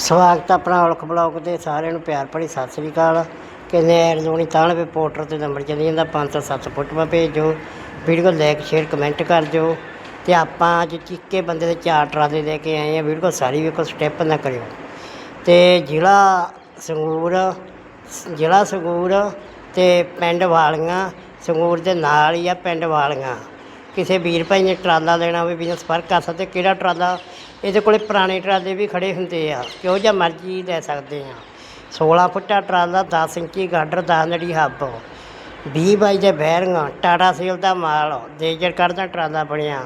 ਸਵਾਗਤ ਹੈ ਆਪਣਾ ਔਲਖ ਬਲੌਗ ਦੇ ਸਾਰਿਆਂ ਨੂੰ ਪਿਆਰ ਭਰੀ ਸਤਿ ਸ੍ਰੀ ਅਕਾਲ। ਕਹਿੰਦੇ ਐਰਜ਼ੋਨੀ ਤਾਣਵੇ ਪੋਰਟਰ ਤੇ ਨੰਬਰ ਚੱਲੀ ਜਾਂਦਾ 507 ਫੁੱਟ ਮਾ ਭੇਜੋ। ਵੀਡੀਓ ਲਾਈਕ, ਸ਼ੇਅਰ, ਕਮੈਂਟ ਕਰ ਦਿਓ। ਤੇ ਆਪਾਂ ਅੱਜ ਚਿੱਕੇ ਬੰਦੇ ਦੇ ਚਾਰ ਟਰਾਲੇ ਲੈ ਕੇ ਆਏ ਆ, ਵੀਡੀਓ ਸਾਰੀ ਵੇਖੋ, ਸਟੈਪ ਨਾ ਕਰਿਓ। ਤੇ ਜ਼ਿਲ੍ਹਾ ਸੰਗੂਰ ਜ਼ਿਲ੍ਹਾ ਸੰਗੂਰ ਤੇ ਪਿੰਡ ਵਾਲੀਆਂ ਸੰਗੂਰ ਦੇ ਨਾਲ ਹੀ ਆ ਪਿੰਡ ਵਾਲੀਆਂ। ਕਿਸੇ ਵੀਰ ਭਾਈ ਨੇ ਟਰਾਲਾ ਲੈਣਾ ਹੋਵੇ ਬਿਜ਼ਨਸ ਫ਼ਰਕ ਕਰ ਸਕਦੇ, ਕਿਹੜਾ ਟਰਾਲਾ ਇਹਦੇ ਕੋਲੇ ਪੁਰਾਣੇ ਟਰਾਲੇ ਵੀ ਖੜੇ ਹੁੰਦੇ ਆ ਕਿਉਂ ਜਿਹਾ ਮਰਜ਼ੀ ਲੈ ਸਕਦੇ ਆ। 16 ਫੁੱਟਾ ਟਰਾਲਾ 10 ਇੰਚੀ ਗਾਡਰ 10 ਨੜੀ ਹੱਬ। 20 ਬਾਈ ਦੇ ਬੈਰਿੰਗ, ਟਾਟਾ ਸੇਲ ਦਾ ਮਾਲ ਦੇਜਰ ਕੱਢਦਾ ਟਰਾਲਾ ਬਣਿਆ।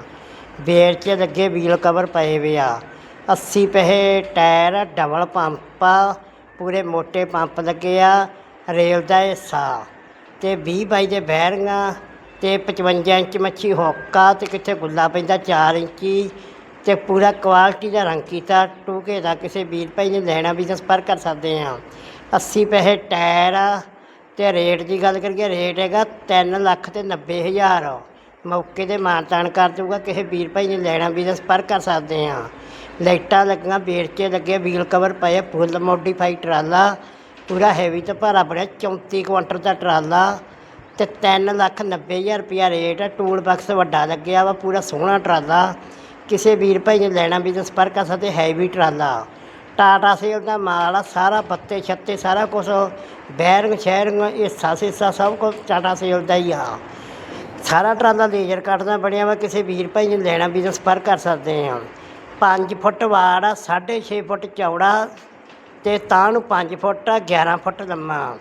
ਬੇਰ 'ਚ ਲੱਗੇ ਵੀਲ ਕਵਰ ਪਏ ਵੇ ਆ। 80 ਪਹੇ ਟਾਇਰ, ਡਬਲ ਪੰਪ ਆ ਪੂਰੇ ਮੋٹے ਪੰਪ ਲੱਗੇ ਆ, ਰੇਲ ਦਾ ਹਿੱਸਾ। ਤੇ 20 ਬਾਈ ਦੇ ਬੈਰਿੰਗਾਂ, ਤੇ 55 ਇੰਚ ਮੱਛੀ ਹੋਕਾ, ਤੇ ਕਿੱਥੇ ਗੁੱਲਾ ਪੈਂਦਾ 4 ਇੰਚੀ। ਤੇ ਪੂਰਾ ਕੁਆਲਿਟੀ ਦਾ ਰੰਗ ਕੀਤਾ, ਟੂਕੇ ਦਾ ਕਿਸੇ ਵੀਰ ਭਾਈ ਨੇ ਲੈਣਾ ਵੀ ਤਾਂ ਸੰਪਰਕ ਕਰ ਸਕਦੇ ਆ 80 ਪੈਸੇ ਟਾਇਰ ਆ, ਤੇ ਰੇਟ ਦੀ ਗੱਲ ਕਰੀਏ ਰੇਟ ਹੈਗਾ 3 ਲੱਖ ਤੇ 90 ਹਜ਼ਾਰ। ਮੌਕੇ ਤੇ ਮਾਨਤਾਨ ਕਰ ਦਊਗਾ, ਕਿਸੇ ਵੀਰ ਭਾਈ ਨੇ ਲੈਣਾ ਵੀ ਤਾਂ ਸੰਪਰਕ ਕਰ ਸਕਦੇ ਆ ਲਾਈਟਾਂ ਲੱਗੀਆਂ ਵੇਰਚੇ ਲੱਗੇ ਵੀਲ ਕਵਰ ਪਏ ਫੁੱਲ ਮੋਡੀਫਾਈ ਟਰਾਲਾ, ਪੂਰਾ ਹੈਵੀ ਤੇ ਭਾਰਾ ਬਣਿਆ 34 ਕੁਆਂਟਲ ਦਾ ਟਰਾਲਾ, ਤੇ 3 ਲੱਖ 90 ਹਜ਼ਾਰ ਰੁਪਿਆ ਰੇਟ ਹੈ ਟੂਲ ਬਾਕਸ ਵੱਡਾ ਲੱਗਿਆ ਵਾ, ਪੂਰਾ ਸੋਹਣਾ ਟਰਾਲਾ। ਕਿਸੇ ਵੀਰ ਭਾਈ ਨੇ ਲੈਣਾ ਵੀ ਤਾਂ ਸੰਪਰਕ ਕਰ ਸਕਦੇ ਹੈਵੀ ਟਰਾਲਾ। ਟਾਟਾ ਸੇਲ ਦਾ ਮਾਲ ਆ, ਸਾਰਾ ਪੱਤੇ ਛੱਤੇ, ਸਾਰਾ ਕੁਝ ਬੈਰਿੰਗ, ਸ਼ੈਰਿੰਗ, ਹਿੱਸਾ, ਸੀਸਾ, ਸਭ ਕੁਝ ਟਾਟਾ ਸੇਲ ਦਾ ਹੀ ਆ। ਸਾਰਾ ਟਰਾਲਾ ਲੇਜ਼ਰ ਕੱਟਦਾ ਬਣਿਆ ਵਾ, ਕਿਸੇ ਵੀਰ ਭਾਈ ਨੇ ਲੈਣਾ ਵੀ ਤਾਂ ਸੰਪਰਕ ਕਰ ਸਕਦੇ ਆ। 5 ਫੁੱਟ ਵਾੜ ਆ 6.5 ਫੁੱਟ ਚੌੜਾ ਤੇ ਤਾਂ ਨੂੰ 5 ਫੁੱਟ ਆ 11 ਫੁੱਟ ਲੰਮਾ।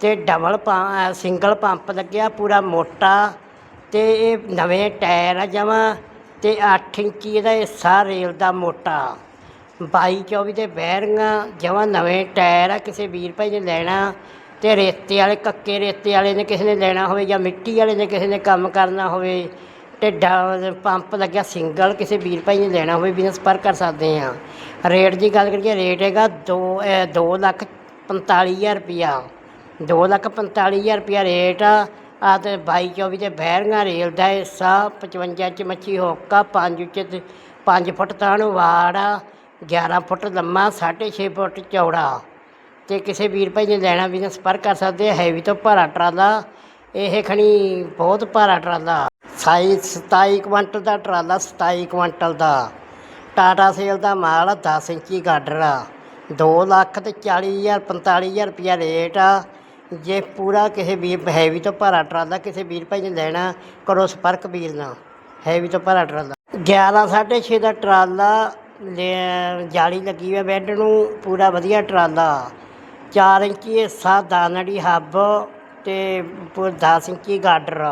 ਤੇ ਡਬਲ ਪੰ ਸਿੰਗਲ ਪੰਪ ਲੱਗਿਆ, ਪੂਰਾ ਮੋਟਾ। ਤੇ ਇਹ ਨਵੇਂ ਟਾਇਰ ਆ ਜਮਾ। ਤੇ 8 ਇੰਚੀ ਇਹਦਾ ਹਿੱਸਾ ਰੇਲ ਦਾ ਮੋਟਾ। 22 24 ਦੇ ਬੈਰਿੰਗਾਂ, ਜਮਾਂ ਨਵੇਂ ਟਾਇਰ ਆ, ਕਿਸੇ ਵੀਰ ਭਾਈ ਨੇ ਲੈਣਾ, ਤੇ ਰੇਤੇ ਵਾਲੇ, ਕੱਕੇ ਰੇਤੇ ਵਾਲੇ ਨੇ ਕਿਸੇ ਨੇ ਲੈਣਾ ਹੋਵੇ ਜਾਂ ਮਿੱਟੀ ਵਾਲੇ ਨੇ ਕਿਸੇ ਨੇ ਕੰਮ ਕਰਨਾ ਹੋਵੇ, ਤੇ ਡ- ਪੰਪ ਲੱਗਿਆ ਸਿੰਗਲ, ਕਿਸੇ ਵੀਰ ਭਾਈ ਨੇ ਲੈਣਾ ਹੋਵੇ ਬਿਜ਼ਨਸ ਪਰ ਕਰ ਸਕਦੇ ਆ ਰੇਟ ਦੀ ਗੱਲ ਕਰੀਏ, ਰੇਟ ਹੈਗਾ 2 2 ਲੱਖ 45000 ਰੁਪਿਆ 2 ਲੱਖ 45000 ਰੁਪਿਆ ਰੇਟ ਆ ਆ ਤੇ 22 24 ਦੇ ਬੈਰਿੰਗਾਂ ਰੇਲ ਦਾ ਹਿੱਸਾ 55 ਚ ਮੱਛੀ ਹੋਕਾ 5 ਚ 5 ਫੁੱਟ ਤਾਂ ਨੂੰ ਵਾੜ ਆ 11 ਫੁੱਟ ਲੰਮਾ 6.5 ਫੁੱਟ ਚੌੜਾ। ਤੇ ਕਿਸੇ ਵੀਰ ਭਾਈ ਨੇ ਲੈਣਾ, ਵੀ ਨਾ ਸੰਪਰਕ ਕਰ ਸਕਦੇ ਹੈਵੀ ਤੋਂ ਭਾਰਾ ਟਰਾਲਾ। ਇਹ ਖਣੀ ਬਹੁਤ ਭਾਰਾ ਟਰਾਲਾ। ਸਾਈਜ਼ 27 ਕੁਇੰਟਲ ਦਾ ਟਰਾਲਾ 27 ਕੁਇੰਟਲ ਦਾ। ਟਾਟਾ ਸੇਲ ਦਾ ਮਾਲ ਆ 10 ਇੰਚੀ ਗਾਡਰ ਆ। 2 ਲੱਖ ਤੇ 40000 45000 ਰੁਪਿਆ ਰੇਟ ਆ। ਜੇ ਪੂਰਾ ਕਿਸੇ ਵੀਰ, ਹੈਵੀ ਤੋਂ ਭਾਰਾ ਟਰਾਲਾ ਕਿਸੇ ਵੀਰ ਭਾਈ ਨੇ ਲੈਣਾ ਕਰੋ ਸੰਪਰਕ ਵੀਰ ਨਾਲ, ਹੈਵੀ ਤੋਂ ਭਾਰਾ ਟਰਾਲਾ। 11 6.5 ਦਾ ਟਰਾਲਾ ਲੈ- ਜਾਲੀ ਲੱਗੀ ਹੋਈ ਬੈੱਡ ਨੂੰ, ਪੂਰਾ ਵਧੀਆ ਟਰਾਲਾ। 4 ਇੰਚੀ ਹਿੱਸਾ ਦਾਨੜੀ ਹੱਬ ਤੇ ਪੂ- 10 ਇੰਚੀ ਗਾਡਰ।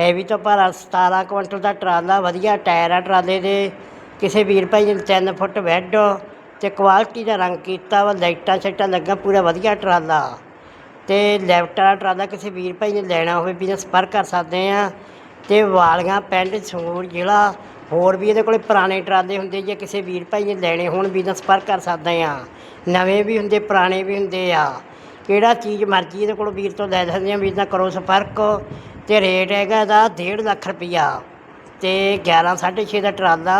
ਹੈਵੀ ਤੋਂ ਭਾਰਾ 17 ਕੁਇੰਟਲ ਦਾ ਟਰਾਲਾ, ਵਧੀਆ ਟਾਇਰ ਆ ਟਰਾਲੇ ਦੇ। ਕਿਸੇ ਵੀਰ ਭਾਈ ਨੇ 3 ਫੁੱਟ ਬੈੱਡ ਤੇ ਕੁਆਲਿਟੀ ਦਾ ਰੰਗ ਕੀਤਾ ਵਾ, ਲਾਈਟਾਂ ਸ਼ਾਈਟਾਂ ਲੱਗਾ ਪੂਰਾ ਵਧੀਆ ਟਰਾਲਾ। ਤੇ ਲੈਫਟ ਵਾਲਾ ਟਰਾਲਾ ਕਿਸੇ ਵੀਰ ਭਾਈ ਨੇ ਲੈਣਾ ਹੋਵੇ, ਵੀ ਸੰਪਰਕ ਕਰ ਸਕਦੇ ਆ ਤੇ ਵਾਲੀਆਂ ਪਿੰਡ ਸੰਗਰੂਰ ਜ਼ਿਲ੍ਹਾ ਹੋਰ ਵੀ ਇਹਦੇ ਕੋਲੇ ਪੁਰਾਣੇ ਟਰਾਲੇ ਹੁੰਦੇ ਜੇ ਕਿਸੇ ਵੀਰ ਭਾਈ ਨੇ ਲੈਣੇ ਹੋਣ, ਵੀ ਤਾਂ ਸੰਪਰਕ ਕਰ ਸਕਦੇ ਆ ਨਵੇਂ ਵੀ ਹੁੰਦੇ, ਪੁਰਾਣੇ ਵੀ ਹੁੰਦੇ ਆ। ਕਿਹੜਾ ਚੀਜ਼ ਮਰਜ਼ੀ ਇਹਦੇ ਕੋਲ ਵੀਰ ਤੋਂ ਲੈ ਸਕਦੇ ਆ ਵੀ ਤਾਂ ਕਰੋ ਸੰਪਰਕ। ਤੇ ਰੇਟ ਹੈਗਾ ਇਹਦਾ 1.5 ਲੱਖ ਰੁਪਈਆ। ਤੇ 11 6.5 ਦਾ ਟਰਾਲਾ,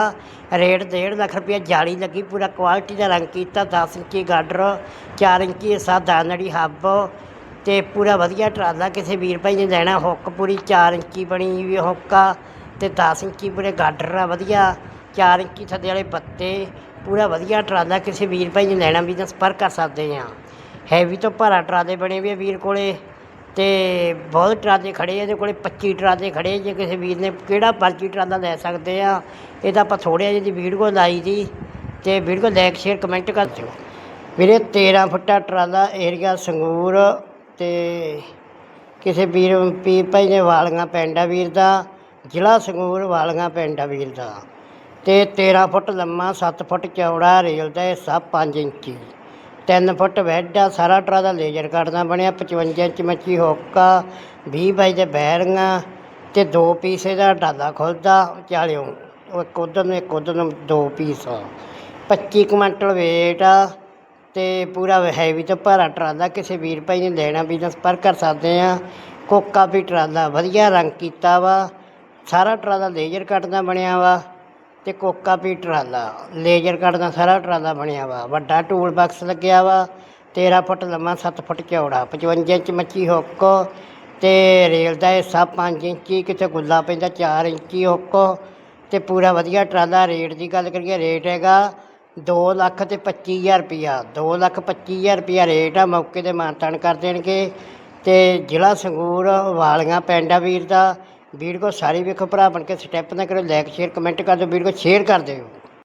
ਰੇਟ 1.5 ਲੱਖ ਰੁਪਈਆ। ਜਾਲੀ ਲੱਗੀ, ਪੂਰਾ ਕੁਆਲਿਟੀ ਦਾ ਰੰਗ ਕੀਤਾ 10 ਇੰਚੀ ਗਾਡਰ 4 ਇੰਚੀ ਹਿੱਸਾ, ਦਾਨੜੀ ਹੱਬ ਤੇ ਪੂਰਾ ਵਧੀਆ ਟਰਾਲਾ ਕਿਸੇ ਵੀਰ ਭਾਈ ਨੇ ਲੈਣਾ, ਹੁੱਕ ਪੂਰੀ 4 ਇੰਚੀ ਬਣੀ ਵੀ ਹੁੱਕ ਆ ਤੇ 10 ਇੰਚੀ ਪੂਰੇ ਗਾਡਰ ਆ, ਵਧੀਆ। 4 ਇੰਚੀ ਥੱਲੇ ਵਾਲੇ ਪੱਤੇ, ਪੂਰਾ ਵਧੀਆ ਟਰਾਲਾ ਕਿਸੇ ਵੀਰ ਭਾਈ ਨੇ ਲੈਣਾ ਵੀ ਤਾਂ ਸੰਪਰਕ ਕਰ ਸਕਦੇ ਆ। ਹੈਵੀ ਤੋਂ ਭਾਰਾ ਟਰਾਲੇ ਬਣੇ ਵੀ ਆ ਵੀਰ ਕੋਲੇ ਤੇ ਬਹੁਤ ਟਰਾਲੇ ਖੜੇ ਆ, ਇਹਦੇ ਕੋਲੇ 25 ਟਰਾਲੇ ਖੜੇ ਜੇ ਕਿਸੇ ਵੀਰ ਨੇ ਕਿਹੜਾ ਮਰਜ਼ੀ ਟਰਾਲਾ ਲੈ ਸਕਦੇ ਆ। ਤਾਂ ਆਪਾਂ ਥੋੜ੍ਹਾ ਜਿਹੀ ਵੀਡੀਓ ਲਾਈ ਦੀ ਤੇ ਵੀਡੀਓ ਲਾਈਕ ਸ਼ੇਅਰ, ਕਮੈਂਟ ਕਰ ਦਿਓ। ਵੀਰੇ 13 ਫੁੱਟਾ ਟਰਾਲਾ ਏਰੀਆ ਸੰਗੂਰ ਤੇ ਕਿਸੇ ਵੀਰ ਪੀਰ ਭਾਈ ਨੇ ਵਾਲੀਆਂ ਪਿੰਡ ਆ ਵੀਰ ਦਾ, ਜ਼ਿਲ੍ਹਾ ਸੰਗਰੂਰ ਵਾਲੀਆਂ ਪਿੰਡ ਆ ਵੀਰ ਦਾ। ਤੇ 13 ਫੁੱਟ ਲੰਮਾ 7 ਫੁੱਟ ਚੌੜਾ ਰੇਲ ਦਾ ਹਿੱਸਾ 5 ਇੰਚੀ। 3 ਫੁੱਟ ਬੈੱਡ ਆ, ਸਾਰਾ ਟਰਾ ਦਾ ਲੇਜ਼ਰ ਕੱਟਦਾ ਬਣਿਆ 55 ਇੰਚ ਮੱਛੀ ਹੋਕਾ 20 ਬਾਈ ਦੇ ਬੈਰਿੰਗਾਂ ਤੇ ਦੋ ਪੀਸ ਦਾ ਡਾਲਾ ਖੁੱਲਦਾ, ਚਾਲਿਓ, ਇੱਕ ਉੱਧਰ ਨੂੰ, ਇੱਕ ਉੱਧਰ ਨੂੰ ਦੋ ਪੀਸ। 25 ਕੁਇੰਟਲ ਵੇਟ ਆ ਅਤੇ ਪੂਰਾ ਹੈਵੀ ਤੋਂ ਭਾਰਾ ਟਰਾਲਾ ਕਿਸੇ ਵੀਰ ਭਾਈ ਨੇ ਲੈਣਾ ਵੀ ਤਾਂ ਸੰਪਰਕ ਕਰ ਸਕਦੇ ਹਾਂ। ਕੋਕਾ ਵੀ ਟਰਾਲਾ ਵਧੀਆ ਰੰਗ ਕੀਤਾ ਵਾ। ਸਾਰਾ ਟਰਾਲਾ ਲੇਜ਼ਰ ਕੱਟ ਦਾ ਬਣਿਆ ਵਾ ਅਤੇ ਕੋਕਾ ਪੀ ਟਰਾਲਾ ਲੇਜ਼ਰ ਕੱਟ ਦਾ ਸਾਰਾ ਟਰਾਲਾ ਬਣਿਆ ਵਾ। ਵੱਡਾ ਟੂਲ ਬਾਕਸ ਲੱਗਿਆ ਵਾ। 13 ਫੁੱਟ ਲੰਮਾ 7 ਫੁੱਟ ਚੌੜਾ 55 ਇੰਚ ਮੱਛੀ ਹੁੱਕ ਤੇ ਰੇਲ ਦਾ ਹਿੱਸਾ 5 ਇੰਚੀ, ਕਿਤੇ ਗੁੱਲਾ ਪੈਂਦਾ 4 ਇੰਚੀ ਹੁੱਕ ਤੇ ਪੂਰਾ ਵਧੀਆ ਟਰਾਲਾ। ਰੇਟ ਦੀ ਗੱਲ ਕਰੀਏ, ਰੇਟ ਹੈਗਾ ਦੋ ਲੱਖ ਤੇ 25000 ਰੁਪਿਆ 2 ਲੱਖ ਪੱਚੀ ਹਜ਼ਾਰ ਰੁਪਈਆ ਰੇਟ ਆ, ਮੌਕੇ ਤੇ ਮਾਨਤਾਨ ਕਰ ਦੇਣਗੇ। ਤੇ ਜ਼ਿਲ੍ਹਾ ਸੰਗਰੂਰ ਵਾਲੀਆਂ ਪਿੰਡ ਆ ਵੀਰ ਦਾ ਵੀਡੀਓ ਸਾਰੀ ਵੇਖੋ ਭਰਾ ਬਣ ਕੇ ਸਟੈਪ ਨਾ ਕਰੋ ਲਾਈਕ ਸ਼ੇਅਰ ਕਮੈਂਟ ਕਰ ਦਿਓ ਵੀਡੀਓ ਸ਼ੇਅਰ ਕਰ ਦਿਓ।